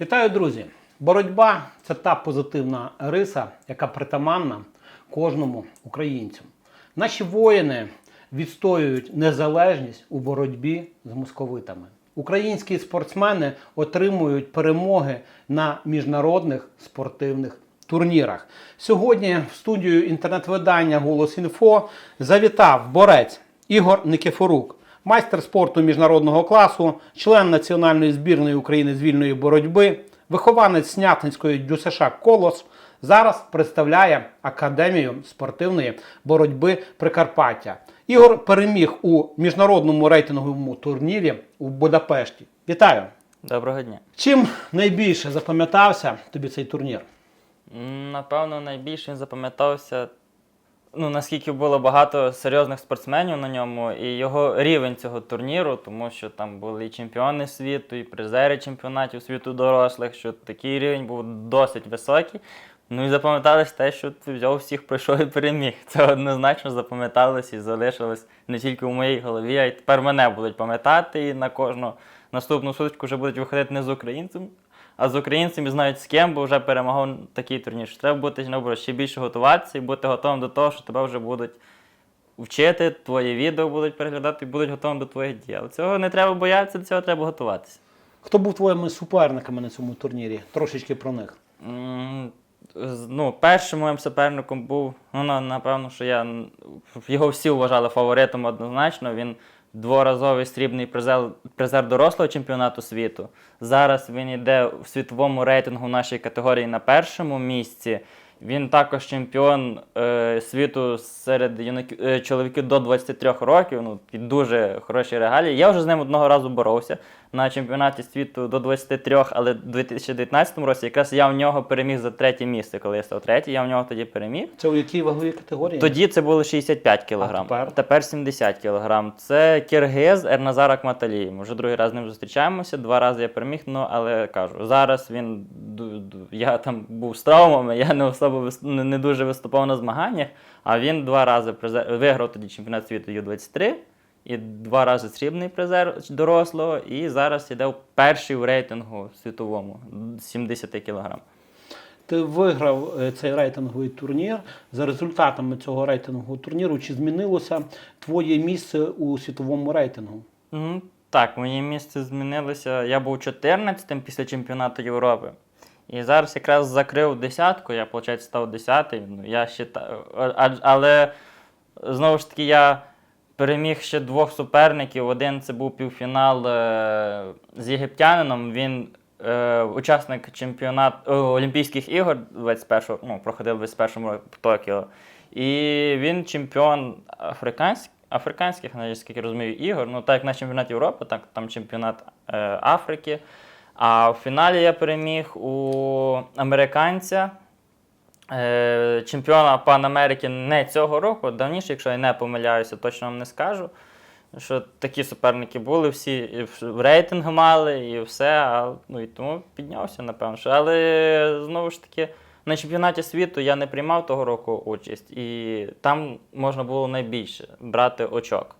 Вітаю, друзі! Боротьба це та позитивна риса, яка притаманна кожному українцю. Наші воїни відстоюють незалежність у боротьбі з московитами. Українські спортсмени отримують перемоги на міжнародних спортивних турнірах. Сьогодні в студію інтернет-видання Голос Інфо завітав борець Ігор Никифорук, майстер спорту міжнародного класу, член національної збірної України з вільної боротьби, вихованець Снятинської ДЮСШ Колос. Зараз представляє Академію спортивної боротьби Прикарпаття. Ігор переміг у міжнародному рейтинговому турнірі у Будапешті. Вітаю! Доброго дня. Чим найбільше запам'ятався тобі цей турнір? Напевно, найбільше він запам'ятався, ну, наскільки було багато серйозних спортсменів на ньому, і його рівень цього турніру, тому що там були і чемпіони світу, і призери чемпіонатів світу дорослих, що такий рівень був досить високий. Ну і запам'яталось те, що ти взяв всіх, пройшов і переміг. Це однозначно запам'яталось і залишилось не тільки в моїй голові, а й тепер мене будуть пам'ятати. І на кожну наступну сутичку вже будуть виходити не з українцем, а з українцями знають з ким, бо вже перемагав такий турнір. Що треба бути наоборот, ще більше готуватися і бути готовим до того, що тебе вже будуть вчити, твої відео будуть переглядати і будуть готовим до твоїх дій. Але цього не треба боятися, до цього треба готуватися. Хто був твоїми суперниками на цьому турнірі? Трошечки про них. Ну, першим моїм суперником був, ну, напевно, що я його всі вважали фаворитом однозначно. Він дворазовий срібний призер, призер дорослого чемпіонату світу. Зараз він йде в світовому рейтингу в нашій категорії на першому місці. Він також чемпіон е, світу серед юнаків, е, чоловіків до 23 років. Ну, і дуже хороші регалії. Я вже з ним одного разу боровся на чемпіонаті світу до 23, але в 2019 році якраз я в нього переміг за третє місце, коли я став третій, я в нього тоді переміг. Це у якій ваговій категорії? Тоді це було 65 кг. А тепер? 70 кг. Це киргиз Ерназар Акматалій. Ми вже другий раз з ним зустрічаємося. Два рази я переміг, ну але кажу, зараз він я там був з травмами, я не особо не, дуже виступав на змаганнях. А він два рази призер... виграв тоді чемпіонат світу Ю-23 і два рази срібний призер дорослого. І зараз іде в перший в рейтингу світовому 70 кг. Ти виграв е, цей рейтинговий турнір. За результатами цього рейтингового турніру, чи змінилося твоє місце у світовому рейтингу? Ну, так, моє місце змінилося. Я був 14-тим після чемпіонату Європи. І зараз якраз закрив десятку, я, виходить, став 10-й. Ну, я ще та- а- але знову ж таки я переміг ще двох суперників. Один це був півфінал е, з єгиптянином. Він е, учасник чемпіонат о, Олімпійських ігор 21, ну, проходив в 21 році в Токіо. І він чемпіон африканськ, африканських, наскільки розумію, ігор. Ну, так як на чемпіонат Європи, так там чемпіонат е, Африки. А в фіналі я переміг у американця, е, чемпіона Пан Америки не цього року, давніше, якщо я не помиляюся, точно вам не скажу. Що такі суперники були, всі і рейтинг мали і все, а, ну і тому піднявся, напевно. Але знову ж таки, на чемпіонаті світу я не приймав того року участь, і там можна було найбільше брати очок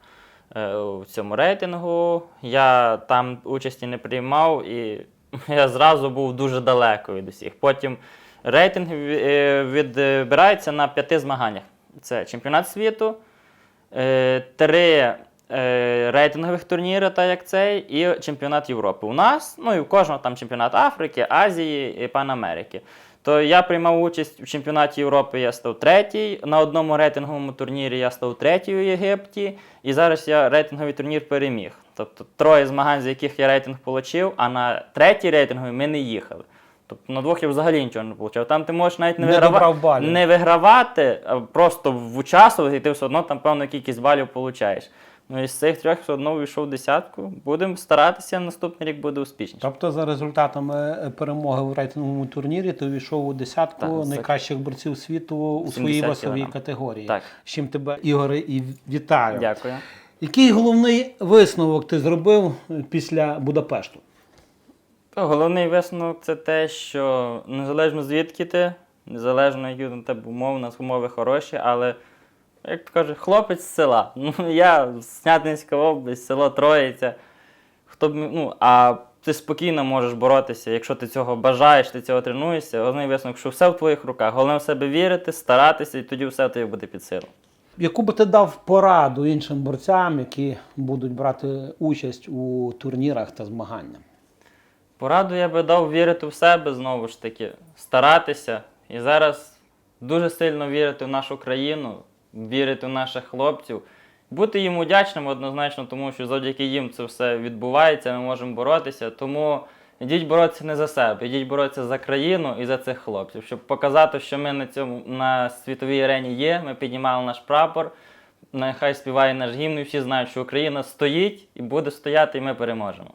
е, у цьому рейтингу. Я там участі не приймав, і я зразу був дуже далеко від усіх. Потім рейтинг е, відбирається на п'яти змаганнях: це чемпіонат світу, е, три е, рейтингових турніри, так як цей, і чемпіонат Європи. У нас, ну і у кожного там чемпіонат Африки, Азії і Пан Америки. То я приймав участь в чемпіонаті Європи, я став третій. На одному рейтинговому турнірі я став третій у Єгипті. І зараз я рейтинговий турнір переміг. Тобто троє змагань, з яких я рейтинг отримав, а на третій рейтинговий ми не їхали. Тобто на двох я взагалі нічого не отримав. Там ти можеш навіть не, Не виграва- не вигравати, а просто участвувати, і ти все одно там певну кількість балів получаєш. Ну і з цих трьох все одно вийшов в десятку. Будемо старатися, наступний рік буде успішніше. Тобто, за результатами е, перемоги в рейтинговому турнірі, ти увійшов у десятку Так, найкращих борців світу у 70 своїй весовій кілограм. категорії. Так. З чим тебе, Ігоре, і вітаю. Дякую. Який головний висновок ти зробив е, після Будапешту? Головний висновок це те, що незалежно звідки ти, незалежно які на тебе умови, у нас умови хороші, але як то кажуть, хлопець з села. Ну, я з Снятинська область, село Троїця. Хто б, ну, а ти спокійно можеш боротися, якщо ти цього бажаєш, ти цього тренуєшся. Головний висновок, що все в твоїх руках. Головне в себе вірити, старатися, і тоді все тобі буде під силу. Яку би ти дав пораду іншим борцям, які будуть брати участь у турнірах та змаганнях? Пораду я би дав вірити в себе знову ж таки, старатися. І зараз дуже сильно вірити в нашу країну, вірити в наших хлопців, бути їм вдячним однозначно, тому що завдяки їм це все відбувається, ми можемо боротися. Тому йдіть боротися не за себе, йдіть боротися за країну і за цих хлопців, щоб показати, що ми на цьому на світовій арені є. Ми піднімали наш прапор. Нехай співає наш гімн, і всі знають, що Україна стоїть і буде стояти, і ми переможемо.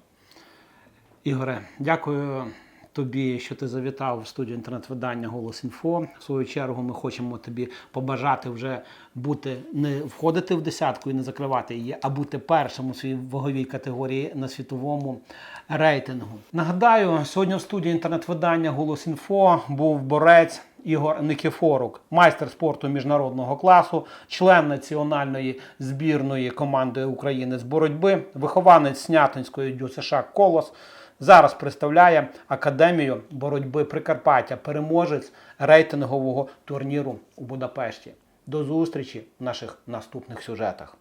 Ігоре, дякую тобі, що ти завітав в студію інтернет-видання Голос Інфо. В свою чергу ми хочемо тобі побажати вже бути не входити в десятку і не закривати її, а бути першим у своїй ваговій категорії на світовому рейтингу. Нагадаю, сьогодні в студії інтернет-видання Голос Інфо був борець. Ігор Никіфорук, майстер спорту міжнародного класу, член національної збірної команди України з боротьби, вихованець Снятинської ДЮСШ Колос. Зараз представляє Академію боротьби Прикарпаття, переможець рейтингового турніру у Будапешті. До зустрічі в наших наступних сюжетах.